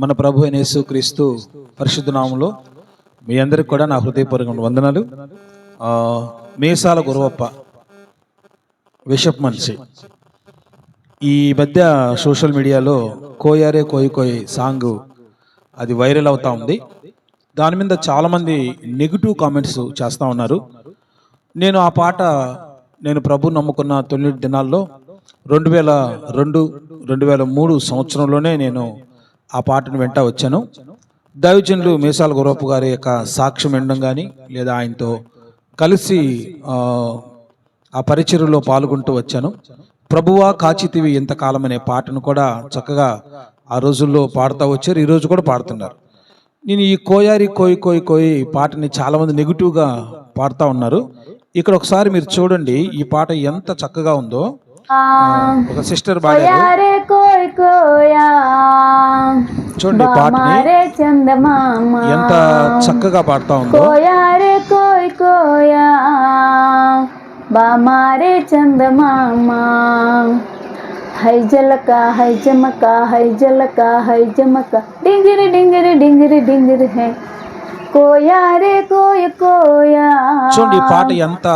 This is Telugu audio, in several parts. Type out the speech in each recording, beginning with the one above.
మన ప్రభు అయిన యేసుక్రీస్తు పరిశుద్ధ నామంలో మీ అందరికి కూడా నా హృదయపూర్వక వందనాలు. మేసాల మీసాల గురవప్ప విషప్ మనిషి. ఈ మధ్య సోషల్ మీడియాలో కోయారే కోయి కోయి సాంగ్ అది వైరల్ అవుతా ఉంది. దాని మీద చాలామంది నెగిటివ్ కామెంట్స్ చేస్తూ ఉన్నారు. నేను ఆ పాట నేను ప్రభు నమ్ముకున్న తొలి దినాల్లో రెండు వేల రెండు రెండు వేల మూడు సంవత్సరంలోనే నేను ఆ పాటను వెంట వచ్చాను. దైవజనులు మీసాల గురప్ప గారి యొక్క సాక్ష్యం వినడం కానీ లేదా ఆయనతో కలిసి ఆ, ఆ పరిచర్యలో పాల్గొంటూ వచ్చాను. ప్రభువా కాచితివి ఇంతకాలం అనే పాటను కూడా చక్కగా ఆ రోజుల్లో పాడుతూ వచ్చారు. ఈరోజు కూడా పాడుతున్నారు. నేను ఈ కోయారి కోయి కోయి కోయి పాటని చాలామంది నెగిటివ్గా పాడుతూ ఉన్నారు. ఇక్కడ ఒకసారి మీరు చూడండి ఈ పాట ఎంత చక్కగా ఉందో. ఒక సిస్టర్ పాడారు చూడండి పాటని ఎంత చక్కగా పాడుతా ఉందో. బామారే చందమామ. హై జలక హై జమక హై జలక హై జమక. డింగిరి డింగిరి డింగిరి డింగిరి హై. చూడండి ఈ పాట ఎంత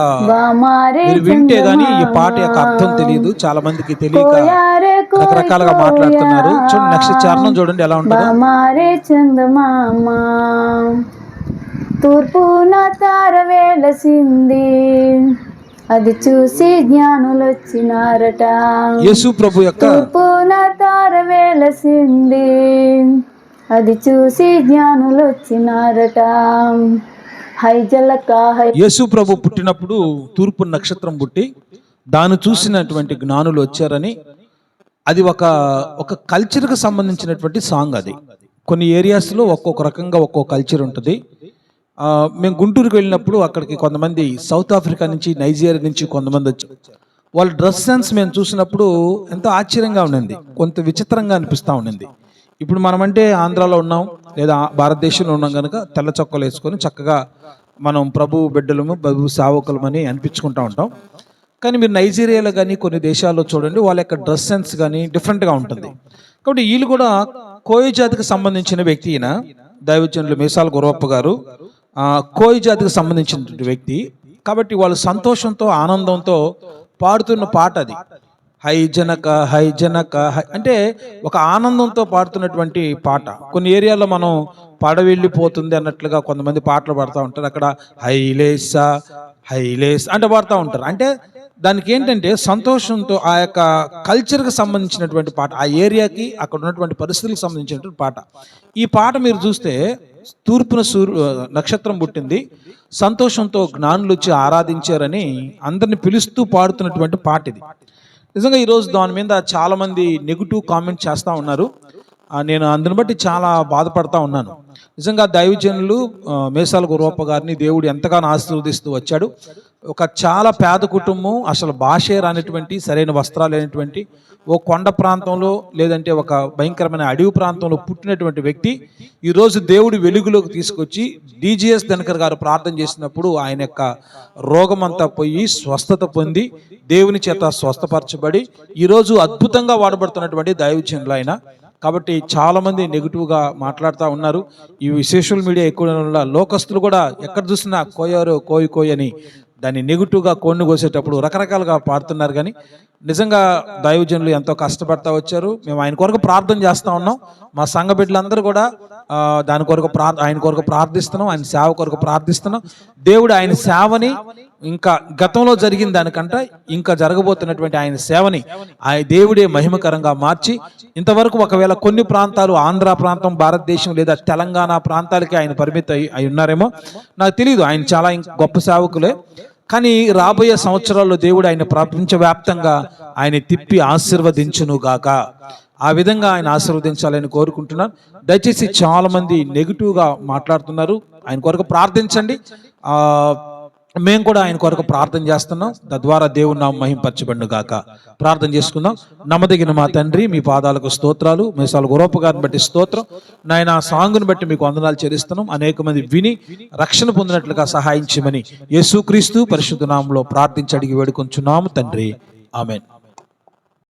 మీరు వింటే గానీ ఈ పాట యొక్క అర్థం తెలియదు. చాలా మందికి తెలియక కోయారే కోయ్ రకరకాలుగా మాట్లాడుతున్నారు. చూడండి నెక్స్ట్ చరణం చూడండి ఎలా ఉంటుందో. తూర్పున తార వేలసింది. అది చూసి జ్ఞానులు వచ్చినారట యేసు ప్రభు యొక్క తూర్పున తార వేలసింది. అది చూసి జ్ఞానులు వచ్చినారట యేసు ప్రభు పుట్టినప్పుడు తూర్పు నక్షత్రం పుట్టి దాన్ని చూసినటువంటి జ్ఞానులు వచ్చారని అది ఒక ఒక కల్చర్కి సంబంధించినటువంటి సాంగ్ అది. కొన్ని ఏరియాస్లో ఒక్కొక్క రకంగా ఒక్కో కల్చర్ ఉంటుంది. మేము గుంటూరుకి వెళ్ళినప్పుడు అక్కడికి కొంతమంది సౌత్ ఆఫ్రికా నుంచి నైజీరియా నుంచి కొంతమంది వచ్చారు వాళ్ళ డ్రెస్ సెన్స్ మేము చూసినప్పుడు ఎంతో ఆశ్చర్యంగా ఉండింది. కొంత విచిత్రంగా అనిపిస్తూ ఉండింది. ఇప్పుడు మనమంటే ఆంధ్రాలో ఉన్నాం లేదా భారతదేశంలో ఉన్నాం కనుక తెల్ల చొక్కలు వేసుకొని చక్కగా మనం ప్రభు బిడ్డలము ప్రభు సావకులమని అనిపించుకుంటూ ఉంటాం. కానీ మీరు నైజీరియాలో కానీ కొన్ని దేశాల్లో చూడండి వాళ్ళ యొక్క డ్రెస్ సెన్స్ కానీ డిఫరెంట్గా ఉంటుంది. కాబట్టి వీళ్ళు కూడా కోయి జాతికి సంబంధించిన వ్యక్తి ఈయన. దైవజనులు మీసాల గురవప్ప గారు కోయి జాతికి సంబంధించిన వ్యక్తి. కాబట్టి వాళ్ళు సంతోషంతో ఆనందంతో పాడుతున్న పాట అది. హై జనక హై జనక హై అంటే ఒక ఆనందంతో పాడుతున్నటువంటి పాట. కొన్ని ఏరియాలో మనం పడవెళ్ళిపోతుంది అన్నట్లుగా కొంతమంది పాటలు పాడుతూ ఉంటారు. అక్కడ హైలేసా హైలేస్ అంటే పాడుతూ ఉంటారు. అంటే దానికి ఏంటంటే సంతోషంతో ఆ యొక్క కల్చర్కి సంబంధించినటువంటి పాట ఆ ఏరియాకి అక్కడ ఉన్నటువంటి పరిస్థితులకు సంబంధించినటువంటి పాట. ఈ పాట మీరు చూస్తే తూర్పున సూర్యు నక్షత్రం పుట్టింది. సంతోషంతో జ్ఞానులు వచ్చి ఆరాధించారని అందరిని పిలుస్తూ పాడుతున్నటువంటి పాట ఇది నిజంగా ఈరోజు దాని మీద చాలామంది నెగిటివ్ కామెంట్ చేస్తూ ఉన్నారు. నేను అందుని బట్టి చాలా బాధపడతా ఉన్నాను. నిజంగా దైవజనులు మేసాల గురవప్ప గారిని దేవుడు ఎంతగానో ఆశీర్వదిస్తూ వచ్చాడు. ఒక చాలా పేద కుటుంబం అసలు భాషే రానిటువంటి సరైన వస్త్రాలు లేనటువంటి ఓ కొండ ప్రాంతంలో లేదంటే ఒక భయంకరమైన అడవి ప్రాంతంలో పుట్టినటువంటి వ్యక్తి ఈరోజు దేవుడు వెలుగులోకి తీసుకొచ్చి డీజీఎస్ దినకర్ గారు ప్రార్థన చేసినప్పుడు ఆయన యొక్క రోగం అంతా పోయి స్వస్థత పొంది దేవుని చేత స్వస్థపరచబడి ఈరోజు అద్భుతంగా వాడబడుతున్నటువంటి దైవజనులు ఆయన కాబట్టి చాలామంది నెగిటివ్గా మాట్లాడుతూ ఉన్నారు. ఈ సోషల్ మీడియా ఎక్కువ లోకస్తులు కూడా ఎక్కడ చూసినా కోయారు కోయి కోయి అని దాన్ని నెగిటివ్గా కోడిని కోసేటప్పుడు రకరకాలుగా పాడుతున్నారు కానీ నిజంగా దైవజనులు ఎంతో కష్టపడతా వచ్చారు. మేము ఆయన కొరకు ప్రార్థన చేస్తూ ఉన్నాం. మా సంఘ బిడ్డలందరూ కూడా దాని కొరకు ప్రార్ ఆయన కొరకు ప్రార్థిస్తున్నాం. ఆయన సేవ కొరకు ప్రార్థిస్తున్నాం. దేవుడు ఆయన సేవని ఇంకా గతంలో జరిగిన దానికంటే ఇంకా జరగబోతున్నటువంటి ఆయన సేవని ఆయన దేవుడే మహిమకరంగా మార్చి ఇంతవరకు ఒకవేళ కొన్ని ప్రాంతాలు ఆంధ్ర ప్రాంతం భారతదేశం లేదా తెలంగాణ ప్రాంతాలకి ఆయన పరిమితి అయి అయి ఉన్నారేమో నాకు తెలియదు ఆయన చాలా గొప్ప సేవకులే. కానీ రాబోయే సంవత్సరాల్లో దేవుడు ఆయన ప్రపంచవ్యాప్తంగా ఆయన తిప్పి ఆశీర్వదించును గాక. ఆ విధంగా ఆయన ఆశీర్వదించాలని కోరుకుంటున్నాను. దయచేసి చాలామంది నెగిటివ్గా మాట్లాడుతున్నారు. ఆయన కొరకు ప్రార్థించండి. ఆ మేము కూడా ఆయన కొరకు ప్రార్థన చేస్తున్నాం. తద్వారా దేవుని నామ మహింపరచబడిన గాక. ప్రార్థన చేసుకుందాం. నమ్మదగిన మా తండ్రి మీ పాదాలకు స్తోత్రాలు. మీసాల గురూప బట్టి స్తోత్రం. నాయన ఆ బట్టి మీకు వందనాలు చెల్లిస్తున్నాం. అనేక మంది విని రక్షణ పొందినట్లుగా సహాయించమని యేసుక్రీస్తు పరిశుద్ధ నామంలో ప్రార్థించి అడిగి వేడుకొంచున్నాము తండ్రి. ఆమెన్.